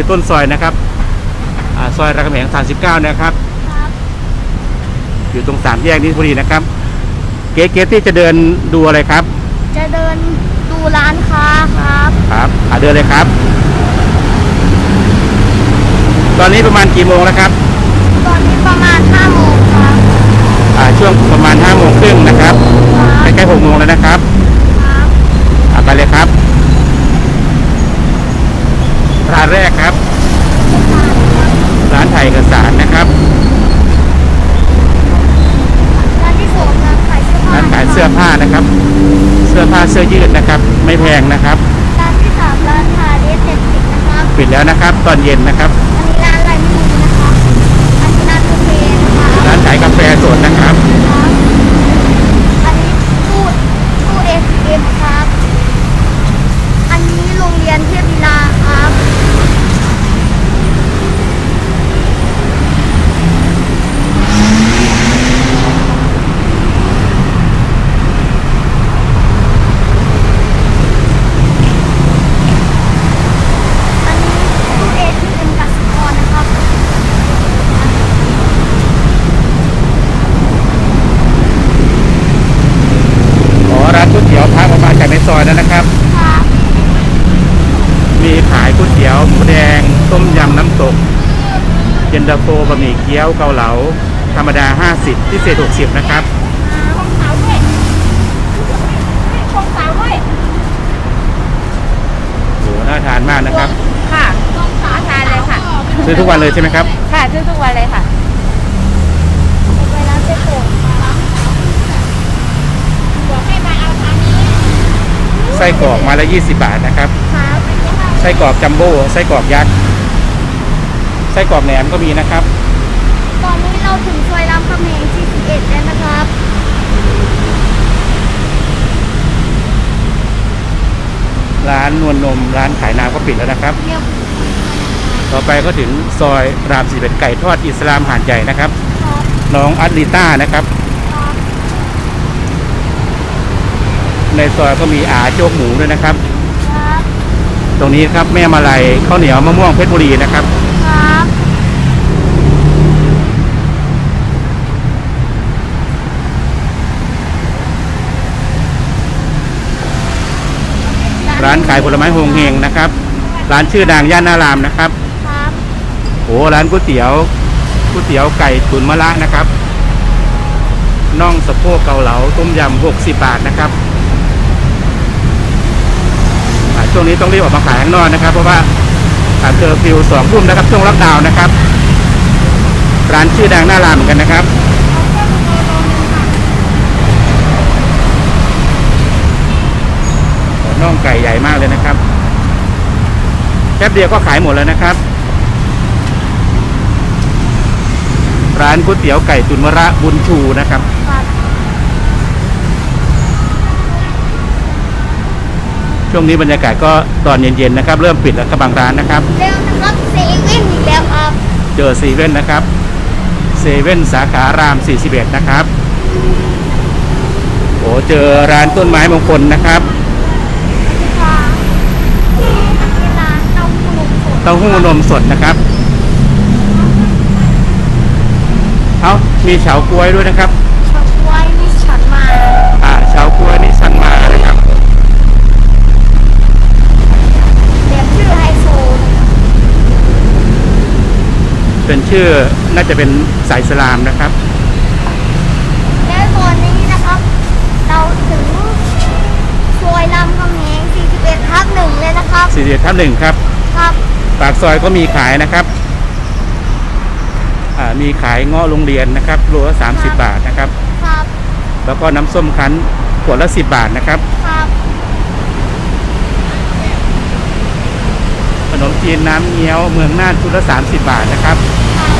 คือต้นซอยนะครับอ่าซอยรามคำแหง39 นะครับครับ อยู่ตรงสามแยกนี้พอดีนะครับ เก๊เก๊ที่จะเดินดูอะไรครับ จะเดินดูร้านค้าครับครับอ่าเดินเลยครับ ตอนนี้ประมาณกี่โมงแล้วครับ ตอนนี้ประมาณ5โมงครับอ่าช่วงประมาณ5โมงครึ่งนะครับใกล้ๆ6โมงแล้วนะครับครับอ่าไปเลยครับ ร้านแรกครับ ร้านไทยเอกสารนะครับร้านที่สองร้านขายเสื้อผ้าร้านขายเสื้อผ้านะครับ เสื้อผ้าเสื้อยืดนะครับ ไม่แพงนะครับ ร้านที่สามร้านคาเดสเจ็ดสิบนะครับปิดแล้วนะครับ ตอนเย็นนะครับ อันนี้ร้านอะไรไม่รู้นะครับอันนี้ร้านกาแฟนะครับร้านขายกาแฟสดนะครับ ครับอันนี้ตู้ตู้เอสเอ็มครับ อันนี้โรงเรียนเทพวิลาครับ อันนี้ตู้เอทีเอ็มกสิกรนะครับ อ๋อ ร้านก๋วยเตี๋ยวพาประมาณจากในซอยนั้นนะครับ ครับ มีขายก๋วยเตี๋ยวหมูแดง ต้มยำน้ำ ตกเย็นตาโฟบะหมี่เกี๊ยวเกาเหลา ธรรมดา 50 พิเศษ 60 นะครับ ของสาวด้วยของสาวด้วยโห น่าทานมากนะครับ ค่ะทานเลยค่ะ ซื้อทุกวันเลยใช่ไหมครับ ค่ะซื้อทุกวันเลยค่ะไปร้านเจ๊โป่งครับบอกให้มาเอาทางนี้ไส้กรอกมาละ 20 บาทนะครับ ครับ ไส้กรอกจัมโบ้ ไส้กรอกยักษ์ไส้กรอกแหนมก็มีนะครับ ตอนนี้เราถึงซอยรามคำแหง41แล้วนะครับ ร้านนวลนม ร้านขายน้ำก็ปิดแล้วนะครับ เรียบต่อไปก็ถึงซอยรามสีเป็นไก่ทอดอิสลามหาดใหญ่นะครับ ครับน้องอัตลิต้านะครับ ครับในซอยก็มีอาโจ๊กหมูด้วยนะครับ ครับ ตรงนี้ครับแม่มาลัยข้าวเหนียวมะม่วงเพชรบุรีนะครับ ครับ ร้านขายผลไม้โฮงเฮงนะครับ ร้านชื่อดังย่านนารามนะครับครับโอ้ร้านก๋วยเตี๋ยวก๋วยเตี๋ยวไก่ตุ๋นมะระนะครับน่องสะโพกเกาเหลาต้มยำ60บาทนะครับอ่าช่วงนี้ต้องรีบออกมาขายข้างนอกนะครับ เพราะว่าอาเคอร์ฟิวสองทุ่มนะครับช่วงล็อกดาวน์นะครับ ร้านชื่อดังหน้ารามเหมือนกันนะครับ น่องไก่ใหญ่มากเลยนะครับแป๊บเดียวก็ขายหมดแล้วนะครับ ร้านก๋วยเตี๋ยวไก่ตุนมะระบุญชูนะครับครับ ช่วงนี้บรรยากาศก็ตอนเย็นๆนะครับ เริ่มปิดแล้วครับบางร้านนะครับเร็วนะครับเซเว่นอีกแล้วครับเจอเซเว่นนะครับเซเว่นสาขาราม 41 นะครับโอ้เจอร้านต้นไม้มงคลนะครับครับอันนี้ร้านเต้าหู้นมสด เต้าหู้นมสดนะครับ เอามีเฉาก๊วยด้วยนะครับชาวกล้วยนี่ฉันมาอ่าเฉาก๊วยนี่สั่นมานะครับ เรียกชื่อไฮโซเป็นชื่อน่าจะเป็นสายอิสลามนะครับ และตอนนี้นะครับ เราถึงซอยรามคำแหง41ทับหนึ่งเลยนะครับ41ทับหนึ่งครับครับ ปากซอยก็มีขายนะครับอ่ามีขายเงาะโรงเรียนนะครับโลละ30บาทนะครับครับ แล้วก็น้ำส้มคั้นขวดละ10บาทนะครับครับขนมจีนน้ำเงี้ยวเมืองน่านชุดละ30บาทนะครับ ครับ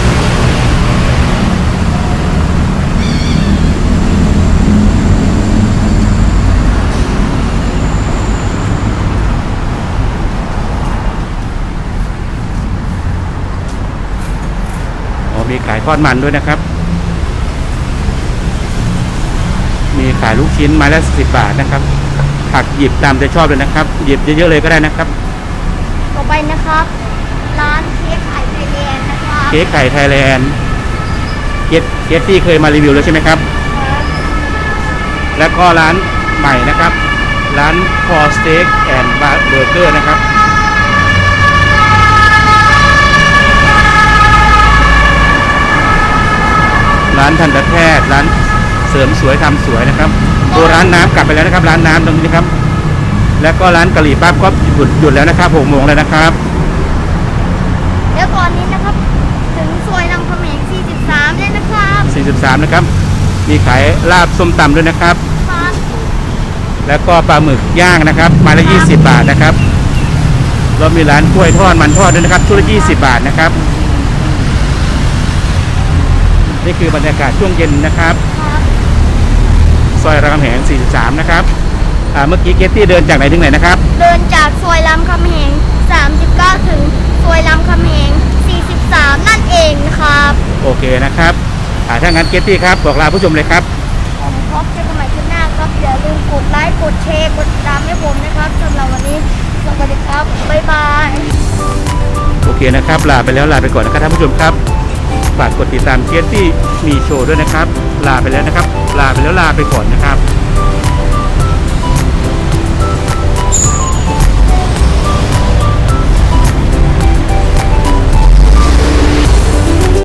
อ๋อ มี ขายทอดมันด้วยนะครับ มีขายลูกชิ้นไม้ละ10บาทนะครับ ผักหยิบตามใจชอบเลยนะครับ หยิบเยอะๆเลยก็ได้นะครับ ต่อไปนะครับ ร้านเค้กไข่ไทยแลนด์นะครับเค้กไก่ไทยแลนด์เกตเกตตี้เคยมารีวิวแล้วใช่ไหมครับครับ แล้วก็ร้านใหม่นะครับ ร้านคอสเต็กแอนด์เบอร์เกอร์นะครับานทันตแพทย์ร้านเสริมสวยทำสวยนะครับตัวร้านน้ำกลับไปแล้วนะครับ ร้านน้ำตรงนี้นะครับ แล้วก็ร้านกะหรี่ปั๊บก็หยุดหยุดแล้วนะครับหกโมงแล้วนะครับแล้วก่อนนี้นะครับถึงซอยรามคำแหง43เลยนะครับ 43 นะครับ มีขายลาบส้มตำด้วยนะครับครับแล้วก็ปลาหมึกย่างนะครับไมาละ 20 บาทนะครับ เรามีร้านกล้วยทอดมันทอดด้วยนะครับชุดละ 20 บาทนะครับ นี่คือบรรยากาศช่วงเย็นนะครับครับซอยรามคำแหง 43 นะครับอ่าเมื่อกี้เกตตี้เดินจากไหนถึงไหนนะครับ เดินจากซอยรามคำแหง 39 ถึงซอยรามคำแหง 43 นั่นเองครับโอเคนะครับอ่าถ้างั้นเกตตี้ครับบอกลาผู้ชมเลยครับ ผมพบเจอกันใหม่คลิปหน้าครับ อย่าลืมกดไลค์ กดแชร์ กดติดตามให้ผมนะครับสำหรับวันนี้สวัสดีครับ บ๊ายบาย โอเคนะครับ ลาไปแล้วลาไปก่อนนะครับท่านผู้ชมครับ ฝากกดติดตามเกตตี้มีโชว์ด้วยนะครับ ลาไปแล้วนะครับ ลาไปแล้วลาไปก่อนนะครับ